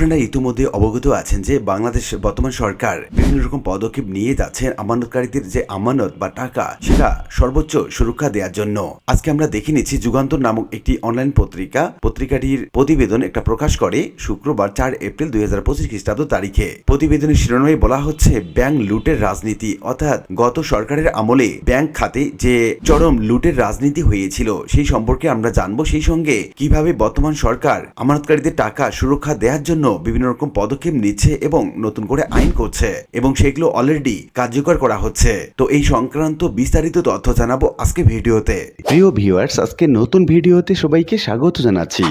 আপনারা ইতিমধ্যে অবগত আছেন যে বাংলাদেশ বর্তমান সরকার বিভিন্ন রকম পদক্ষেপ নিয়ে যাচ্ছেন আমানতকারীদের যে আমানত বা টাকা সেটা সর্বোচ্চ সুরক্ষা দেওয়ার জন্য। আজকে আমরা দেখে নিচ্ছি যুগান্তর নামক একটি অনলাইন পত্রিকা। পত্রিকাটির প্রতিবেদন একটা প্রকাশ করে শুক্রবার চার এপ্রিল দুই হাজার পঁচিশ খ্রিস্টাব্দ তারিখে। প্রতিবেদনের শিরোনামে বলা হচ্ছে, ব্যাংক লুটের রাজনীতি। অর্থাৎ গত সরকারের আমলে ব্যাংক খাতে যে চরম লুটের রাজনীতি হয়েছিল, সেই সম্পর্কে আমরা জানব। সেই সঙ্গে কীভাবে বর্তমান সরকার আমানতকারীদের টাকা সুরক্ষা দেওয়ার জন্য বিভিন্ন রকম পদক্ষেপ নিচ্ছে এবং নতুন করে আইন করছে এবং সেগুলো অলরেডি কার্যকর করা হচ্ছে। তো এই সংক্রান্ত বিস্তারিত তথ্য জানাব আজকে ভিডিওতে। প্রিয় ভিউয়ার্স আজকে নতুন ভিডিওতে সবাইকে স্বাগত জানাচ্ছি।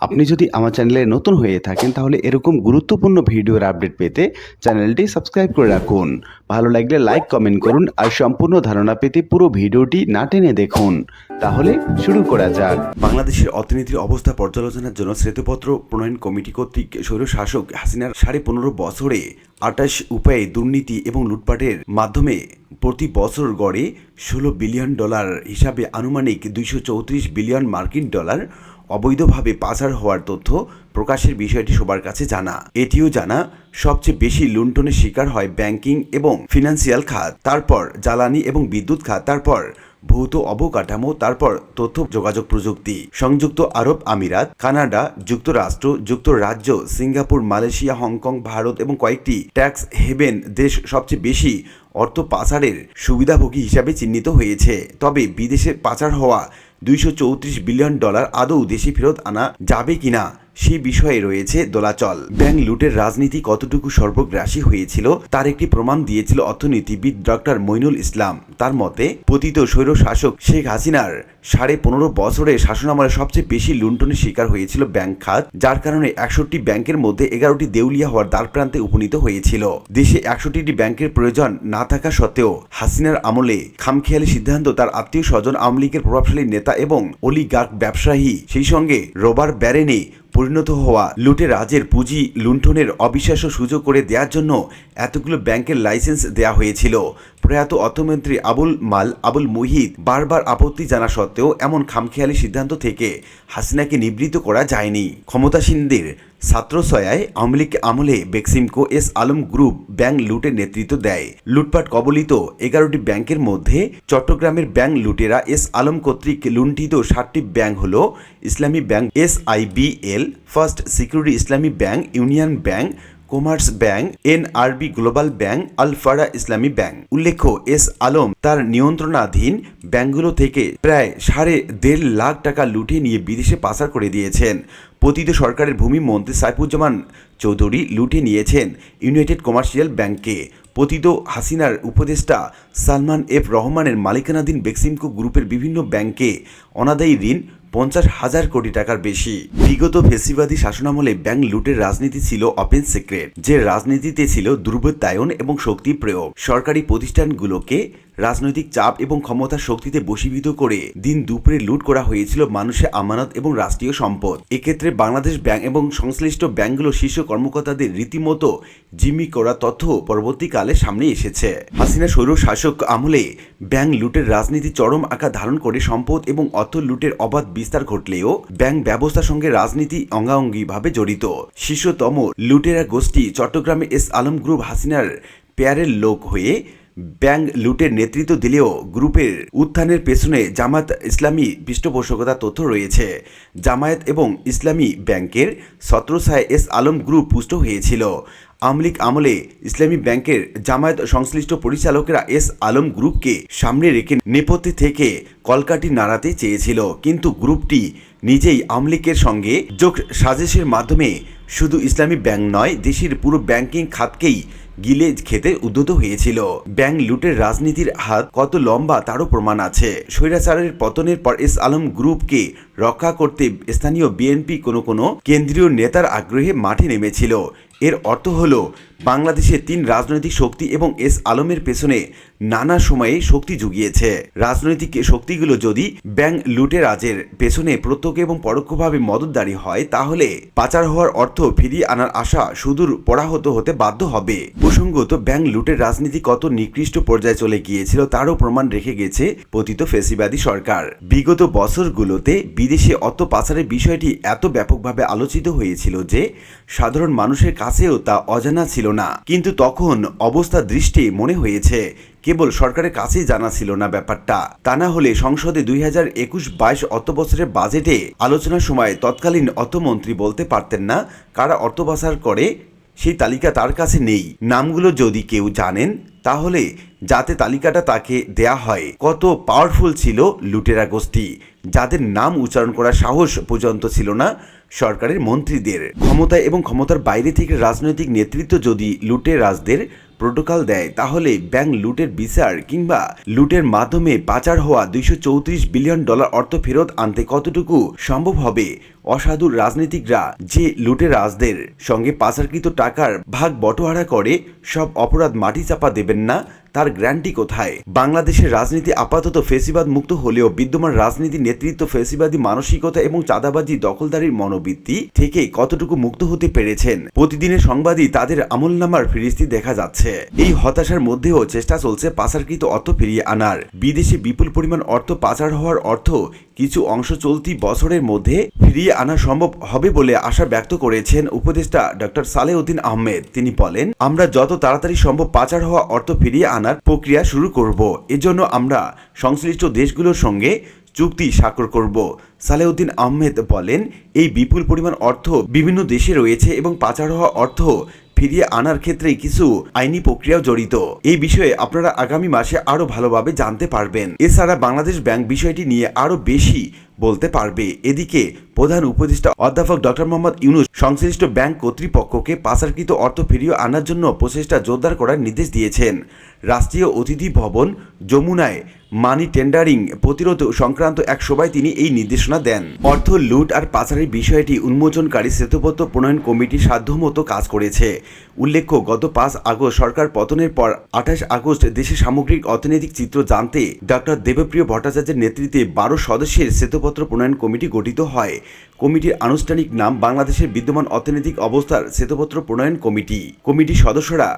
আপনি যদি আমার চ্যানেলে নতুন হয়ে থাকেন, তাহলে এরকম গুরুত্বপূর্ণ ভিডিওর আপডেট পেতে চ্যানেলটি সাবস্ক্রাইব করে রাখুন। ভালো লাগলে লাইক কমেন্ট করুন আর সম্পূর্ণ ধারণা পেতে পুরো ভিডিওটি না টেনে দেখুন। তাহলে শুরু করা যাক। বাংলাদেশের অর্থনীতির অবস্থা পর্যালোচনার জন্য শ্বেতপত্র প্রণয়ন কমিটি কর্তৃক স্বৈর শাসক হাসিনার সাড়ে পনেরো বছরে আটাশ উপায়ে দুর্নীতি এবং লুটপাটের মাধ্যমে প্রতি বছর গড়ে ষোলো বিলিয়ন ডলার হিসাবে আনুমানিক দুইশো চৌত্রিশ বিলিয়ন মার্কিন ডলার অবৈধভাবে পাচার হওয়ার তথ্য প্রকাশের বিষয়টি সবার কাছে জানা। এটিও জানা, সবচেয়ে বেশি লুণ্ঠনের শিকার হয় ব্যাংকিং এবং ফিনান্সিয়াল খাত। তারপর জ্বালানি এবং বিদ্যুৎ খাত, তারপর ভৌত অবকাঠামো, তারপর তথ্য যোগাযোগ প্রযুক্তি। সংযুক্ত আরব আমিরাত, কানাডা, যুক্তরাষ্ট্র, যুক্তরাজ্য, সিঙ্গাপুর, মালয়েশিয়া, হংকং, ভারত এবং কয়েকটি ট্যাক্স হেভেন দেশ সবচেয়ে বেশি অর্থ পাচারের সুবিধাভোগী হিসাবে চিহ্নিত হয়েছে। তবে বিদেশে পাচার হওয়া দুইশো চৌত্রিশ বিলিয়ন ডলার আদৌ দেশে ফেরত আনা যাবে কিনা? সেই বিষয়ে রয়েছে দোলাচল। ব্যাংক লুটের রাজনীতি কতটুকু সর্বগ্রাসী হয়েছিল, তার একটি প্রমাণ দিয়েছিল অর্থনীতিবিদ ডক্টর মইনুল ইসলাম। তার মতে, পতিত স্বৈর শাসক শেখ হাসিনার সাড়ে পনেরো বছরের শাসনামলে সবচেয়ে বেশি লুণ্ঠনের শিকার হয়েছিল ব্যাংক খাত, যার কারণে একষট্টি ব্যাংকের মধ্যে এগারোটি দেউলিয়া হওয়ার দ্বার প্রান্তে উপনীত হয়েছিল। দেশে একষট্টিটি ব্যাংকের প্রয়োজন না থাকা সত্ত্বেও, হাসিনার আমলে খামখেয়ালি সিদ্ধান্ত তার আত্মীয় স্বজন আওয়ামী লীগের প্রভাবশালী নেতা এবং অলিগার্ক ব্যবসায়ী, সেই সঙ্গে রোবার ব্যারেনে পরিণত হওয়া লুটে রাজের পুঁজি লুণ্ঠনের অবিশ্বাস্য সুযোগ করে দেওয়ার জন্য এতগুলো ব্যাংকের লাইসেন্স দেওয়া হয়েছিল। প্রয়াত অর্থমন্ত্রী আবুল মাল, আবুল মুহিত বারবার আপত্তি জানা সত্ত্বেও এমন খামখেয়ালি সিদ্ধান্ত থেকে হাসিনাকে নিবৃত করা যায়নি। ক্ষমতাসীনদের ছাত্রছয়ায় আওয়ামী লীগ আমলে Beximco S Alam group bank লুটের নেতৃত্ব দেয়। লুটপাট কবলিত এগারোটি ব্যাংকের মধ্যে চট্টগ্রামের ব্যাংক লুটেরা এস আলম কর্তৃক লুণ্ঠিত ষাটটি ব্যাংক হল Islami bank S IBL first security Islami bank, union bank, commerce bank, NRB global bank, Al-Arafah Islami bank. উল্লেখ্য, এস আলম তার নিয়ন্ত্রণাধীন ব্যাংকগুলো থেকে প্রায় সাড়ে দেড় লাখ টাকা লুটে নিয়ে বিদেশে পাচার করে দিয়েছেন। পতিত সরকারের ভূমি মন্ত্রী সাইফুজ্জামান চৌধুরী লুটে নিয়েছেন ইউনাইটেড কমার্শিয়াল ব্যাংককে। পতিত হাসিনার উপদেষ্টা সালমান এফ রহমানের মালিকানাধীন বেক্সিমকো গ্রুপের বিভিন্ন ব্যাংকে অনাদায়ী ঋণ পঞ্চাশ হাজার কোটি টাকার বেশি। বিগত ফেসিবাদী শাসনামলে ব্যাংক লুটের রাজনীতি ছিল ওপেন সিক্রেট, যে রাজনীতিতে ছিল দুর্বৃত্তায়ন এবং শক্তি প্রয়োগ। সরকারি প্রতিষ্ঠানগুলোকে রাজনৈতিক চাপ এবং ক্ষমতার শক্তিতে বশীভূত করে দিন দুপুরে লুট করা হয়েছিল মানুষের আমানত এবং রাষ্ট্রীয় সম্পদ। এক্ষেত্রে বাংলাদেশ ব্যাংক এবং সংশ্লিষ্ট ব্যাংকগুলো শীর্ষ কর্মকর্তাদের রীতিমতো জিম্মি করা তথ্য পরবর্তীকালে সামনে এসেছে। হাসিনা সৌর শাসক আমলে ব্যাংক লুটের রাজনীতি চরম আকার ধারণ করে সম্পদ এবং অর্থ লুটের অবাধ বিস্তার ঘটলেও ব্যাংক ব্যবস্থার সঙ্গে রাজনীতি অঙ্গাঙ্গিভাবে জড়িত। শীর্ষতম লুটেরা গোষ্ঠী চট্টগ্রামে এস আলম গ্রুপ হাসিনার পেয়ারের লোক হয়ে ব্যাংক লুটের নেতৃত্ব দিলেও গ্রুপের উত্থানের পেছনে জামাত ইসলামী পৃষ্ঠপোষকতা তথ্য রয়েছে। জামায়াত এবং ইসলামী ব্যাংকের ছত্রছায় এস আলম গ্রুপ পুষ্ট হয়েছিল। আমলিক আমলে ইসলামী ব্যাংকের জামায়াত সংশ্লিষ্ট পরিচালকেরা এস আলম গ্রুপকে সামনে রেখে নেপথ্যে থেকে কলকাটি নাড়াতে চেয়েছিল। কিন্তু গ্রুপটি নিজেই আমলিকের সঙ্গে যোগ সাজেশের মাধ্যমে শুধু ইসলামী ব্যাংক নয়, দেশের পুরো ব্যাংকিং খাতকেই গিলে খেতে উদ্যত হয়েছিল। ব্যাংক লুটের রাজনীতির হাত কত লম্বা তারও প্রমাণ আছে। স্বৈরাচারের পতনের পর এস আলম গ্রুপকে রক্ষা করতে স্থানীয় বিএনপি কোনো কোনো কেন্দ্রীয় নেতার আগ্রহে মাঠে নেমেছিল। এর অর্থ হল বাংলাদেশের তিন রাজনৈতিক শক্তি এবং এস আলমের পেছনে নানা সময়ে শক্তি জুগিয়েছে। রাজনৈতিক শক্তিগুলো যদি ব্যাংক লুটেরাজের পেছনে প্রত্যক্ষ এবং পরোক্ষভাবে মদতদারি হয়, তাহলে পাচার হওয়ার অর্থ ফিরিয়ে আনার আশা সুদূর পরাহত হতে বাধ্য হবে। প্রসঙ্গত, ব্যাংক লুটের রাজনীতি কত নিকৃষ্ট পর্যায়ে চলে গিয়েছিল তারও প্রমাণ রেখে গেছে পতিত ফেসিবাদী সরকার। বিগত বছরগুলোতে বিদেশে অর্থ পাচারের বিষয়টি এত ব্যাপকভাবে আলোচিত হয়েছিল যে সাধারণ মানুষের কাছেও তা অজানা ছিল না। কিন্তু তখন অবস্থা দৃষ্টি মনে হয়েছে, কেবল সরকারের কাছেই জানা ছিল না ব্যাপারটা। তা না হলে সংসদে দুই হাজার একুশ বাইশ অর্থ বছরের বাজেটে আলোচনার সময় তৎকালীন অর্থমন্ত্রী বলতে পারতেন না কারা অর্থ পাচার করে, সেই তালিকা তার কাছে নেই। নামগুলো যদি কেউ জানেন, তাহলে যাতে তালিকাটা তাকে দেয়া হয়। কত পাওয়ারফুল ছিল লুটেরা গোষ্ঠী যাদের নাম উচ্চারণ করার সাহস পর্যন্ত ছিল না সরকারের মন্ত্রীদের। ক্ষমতা এবং ক্ষমতার বাইরে থেকে রাজনৈতিক নেতৃত্ব যদি লুটেরাজদের প্রোটোকল দেয়, তাহলে ব্যাংক লুটের বিচার কিংবা লুটের মাধ্যমে পাচার হওয়া দুইশো চৌত্রিশ বিলিয়ন ডলার অর্থ ফেরত আনতে কতটুকু সম্ভব হবে অসাধু রাজনীতিকরা যে লুটের রাজদের সঙ্গে পাচারকৃত টাকার ভাগ বটোয়ারা করে, সব অপরাধ মাটি চাপা দেবেন না, তার গ্যারান্টি কোথায়? বাংলাদেশের রাজনীতি আপাতত ফেসিবাদ মুক্ত হলেও বিদ্যমান রাজনীতি নেতৃত্ব ফেসিবাদী মানসিকতা এবং চাঁদাবাজি দখলদারির মনোবৃত্তি থেকে কতটুকু মুক্ত হতে পেরেছেন? প্রতিদিনের সংবাদই তাদের আমলনামার ফিরিস্তি দেখা যাচ্ছে। এই হতাশার মধ্যেও চেষ্টা চলছে পাচারকৃত অর্থ ফিরিয়ে আনার। বিদেশে বিপুল পরিমাণ অর্থ পাচার হওয়ার অর্থ কিছু অংশ চলতি বছরের মধ্যে ফিরিয়ে আনা সম্ভব হবে বলে আশা ব্যক্ত করেছেন উপদেষ্টা ডক্টর সালেউদ্দিন আহমেদ। তিনি বলেন, আমরা যত তাড়াতাড়ি সম্ভব পাচার হওয়া অর্থ ফিরিয়ে আনার প্রক্রিয়া শুরু করব। এজন্য আমরা সংশ্লিষ্ট দেশগুলোর সঙ্গে চুক্তি স্বাক্ষর করব। সালেউদ্দিন আহমেদ বলেন, এই বিপুল পরিমাণ অর্থ বিভিন্ন দেশে রয়েছে এবং পাচার হওয়া অর্থ ফিরিয়ে আনার ক্ষেত্রে কিছু আইনি প্রক্রিয়াও জড়িত। এই বিষয়ে আপনারা আগামী মাসে আরও ভালোভাবে জানতে পারবেন। এছাড়া বাংলাদেশ ব্যাংক বিষয়টি নিয়ে আরও বেশি বলতে পারবে। এদিকে প্রধান উপদেষ্টা অধ্যাপক ডক্টর মোহাম্মদ ইউনুস সংশ্লিষ্ট ব্যাংক কর্তৃপক্ষকে পাচারকৃত অর্থ ফিরিয়ে আনার জন্য প্রচেষ্টা জোরদার করার নির্দেশ দিয়েছেন। রাষ্ট্রীয় অতিথি ভবন যমুনায় মানি টেন্ডারিং প্রতিরোধ সংক্রান্ত এক সভায় তিনি এই নির্দেশনা দেন। অর্থ লুট আর পাচারের বিষয়টি উন্মোচনকারী শ্বেতপত্র প্রণয়ন কমিটি সাধ্যমতো কাজ করেছে। উল্লেখ্য, গত পাঁচ আগস্ট সরকার পতনের পর আঠাশ আগস্ট দেশের সামগ্রিক অর্থনৈতিক চিত্র জানতে ডক্টর দেবপ্রিয় ভট্টাচার্যের নেতৃত্বে বারো সদস্যের শ্বেতপত্র প্রণয়ন কমিটি গঠিত হয়। কমিটির আনুষ্ঠানিক নাম বাংলাদেশের বিদ্যমান অর্থনৈতিক অবস্থার শ্বেতপত্র প্রণয়ন কমিটি। কমিটির সদস্যরা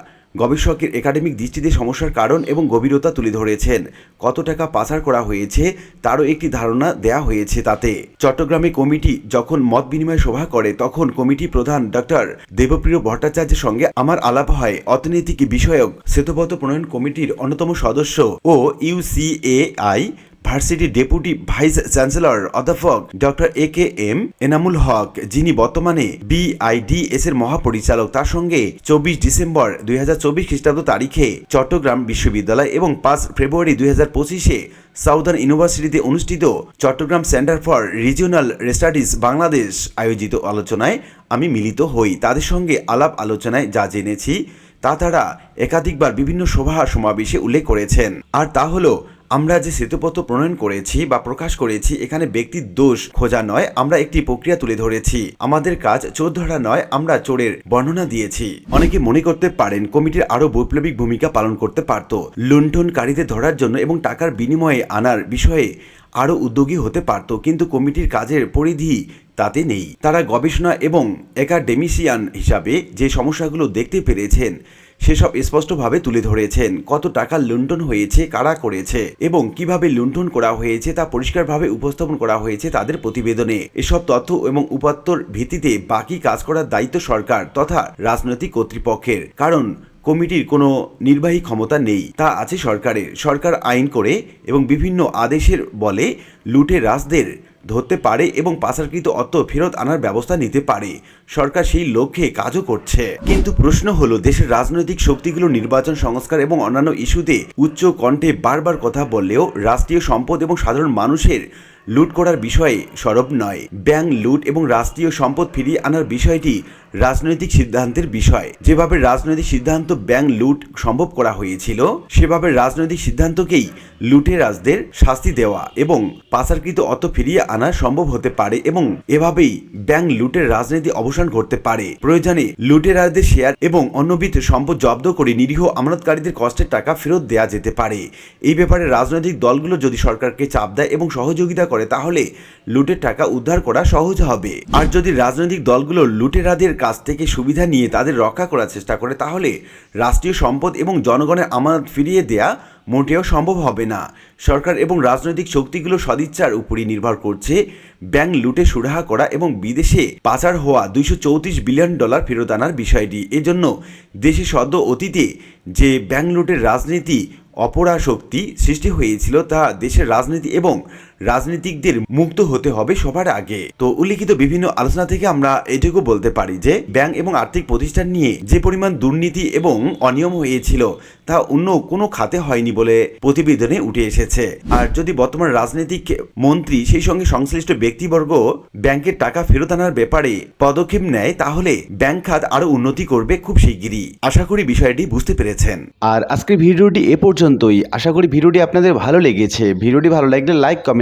গবেষকের একাডেমিক দৃষ্টিতে সমস্যার কারণ এবং গভীরতা তুলে ধরেছেন। কত টাকা পাচার করা হয়েছে তারও একটি ধারণা দেয়া হয়েছে তাতে। চট্টগ্রামে কমিটি যখন মত বিনিময় সভা করে, তখন কমিটি প্রধান ডক্টর দেবপ্রিয় ভট্টাচার্যের সঙ্গে আমার আলাপ হয়। অর্থনৈতিক বিষয়ক শ্বেতপত্র প্রণয়ন কমিটির অন্যতম সদস্য ও UCAI versity deputy vice chancellor অধ্যাপক doctor A K M Enamul Haque, যিনি বর্তমানে বিআইডিএস এর মহাপরিচালক, তার সঙ্গে চব্বিশ ডিসেম্বর দুই হাজার চব্বিশ খ্রিস্টাব্দ তারিখে চট্টগ্রাম বিশ্ববিদ্যালয় এবং পাঁচ ফেব্রুয়ারি দুই হাজার পঁচিশে সাউদার্ন ইউনিভার্সিটিতে অনুষ্ঠিত Chattogram centre for regional studies Bangladesh আয়োজিত আলোচনায় আমি মিলিত হই। তাদের সঙ্গে আলাপ আলোচনায় যা জেনেছি, তা তারা একাধিকবার বিভিন্ন সভা সমাবেশে উল্লেখ করেছেন। আর তা হলো আমরা যে সেতুপত্র প্রণয়ন করেছি বা প্রকাশ করেছি, এখানে ব্যক্তির দোষ খোঁজা নয়, আমরা একটি প্রক্রিয়া তুলে ধরেছি। আমাদের কাজ চোর ধরা নয়, আমরা চোরের বর্ণনা দিয়েছি। অনেকে মনে করতে পারেন কমিটির আরও বৈপ্লবিক ভূমিকা পালন করতে পারত। লুণ্ঠনকারীদের ধরার জন্য এবং টাকার বিনিময়ে আনার বিষয়ে আরও উদ্যোগী হতে পারত, কিন্তু কমিটির কাজের পরিধি তাতে নেই। তারা গবেষণা এবং একাডেমিশিয়ান হিসাবে যে সমস্যাগুলো দেখতে পেরেছেন সেসব স্পষ্টভাবে তুলে ধরেছেন। কত টাকা লুণ্ঠন হয়েছে, কারা করেছে এবং কীভাবে লুণ্ঠন করা হয়েছে তা পরিষ্কারভাবে উপস্থাপন করা হয়েছে তাদের প্রতিবেদনে। এসব তথ্য এবং উপাত্তর ভিত্তিতে বাকি কাজ করার দায়িত্ব সরকার তথা রাজনৈতিক কর্তৃপক্ষের। কারণ কমিটির কোনো নির্বাহী ক্ষমতা নেই। তা আছে সরকারের। সরকার আইন করে এবং বিভিন্ন আদেশের বলে লুটে রাজদের ধরতে পারে এবং পাচারকৃত অর্থ ফেরত আনার ব্যবস্থা নিতে পারে। সরকার সেই লক্ষ্যে কাজও করছে। কিন্তু প্রশ্ন হলো, দেশের রাজনৈতিক শক্তিগুলো নির্বাচন সংস্কার এবং অন্যান্য ইস্যুতে উচ্চ কণ্ঠে বারবার কথা বললেও রাষ্ট্রীয় সম্পদ এবং সাধারণ মানুষের লুট করার বিষয়ে সরব নয়। ব্যাংক লুট এবং রাষ্ট্রীয় সম্পদ ফিরিয়ে আনার বিষয়টি রাজনৈতিক সিদ্ধান্তের বিষয়। যেভাবে রাজনৈতিক সিদ্ধান্ত ব্যাংক লুট সম্ভব করা হয়েছিল, সেভাবে রাজনৈতিক সিদ্ধান্তকেই লুটেরাজদের শাস্তি দেওয়া এবং পাচারকৃত অত ফিরিয়ে আনা সম্ভব হতে পারে এবং এভাবেই ব্যাংক লুটের রাজনীতি অবসান করতে পারে। প্রয়োজনে লুটেরাজদের শেয়ার এবং অন্যবিধ সম্পদ জব্দ করে নিরীহ আমানতকারীদের কষ্টের টাকা ফেরত দেওয়া যেতে পারে। এই ব্যাপারে রাজনৈতিক দলগুলো যদি সরকারকে চাপ দেয় এবং সহযোগিতা করে করে, তাহলে লুটের টাকা উদ্ধার করা সহজ হবে। আর যদি রাজনৈতিক দলগুলো লুটেরাদের কাছ থেকে সুবিধা নিয়ে তাদের রক্ষা করার চেষ্টা করে, তাহলে রাষ্ট্রীয় সম্পদ এবং জনগণের আমানত ফিরিয়ে দেয়া মোটেও সম্ভব হবে না। সরকার এবং রাজনৈতিক শক্তিগুলো সদিচ্ছার উপরই নির্ভর করছে। ব্যাংক লুটে সুরাহা করা এবং বিদেশে পাচার হওয়া দুইশো চৌত্রিশ বিলিয়ন ডলার ফেরত আনার বিষয়টি। এজন্য দেশে সদ্য অতীতে যে ব্যাংক লুটের রাজনীতি অপরাশক্তি সৃষ্টি হয়েছিল, তা দেশের রাজনীতি এবং রাজনীতিকদের মুক্ত হতে হবে সবার আগে। তো উল্লিখিত বিভিন্ন আলোচনা থেকে আমরা এটুকু বলতে পারি যে, ব্যাংক এবং আর্থিক প্রতিষ্ঠান নিয়ে যে পরিমাণ দুর্নীতি এবং অনিয়ম হয়েছিল, তা অন্য কোনো খাতে হয়নি বলে প্রতিবেদনে উঠে এসেছে। আর যদি বর্তমান রাজনৈতিক মন্ত্রী সেই সঙ্গে সংশ্লিষ্ট ব্যক্তিবর্গ ব্যাংকের টাকা ফেরত আনার ব্যাপারে পদক্ষেপ নেয়, তাহলে ব্যাংক খাত আরও উন্নতি করবে খুব শিগগিরই। আশা করি বিষয়টি বুঝতে পেরেছেন। আর আজকের ভিডিওটি এ পর্যন্তই। আশা করি ভিডিওটি আপনাদের ভালো লেগেছে। ভিডিওটি ভালো লাগলে লাইক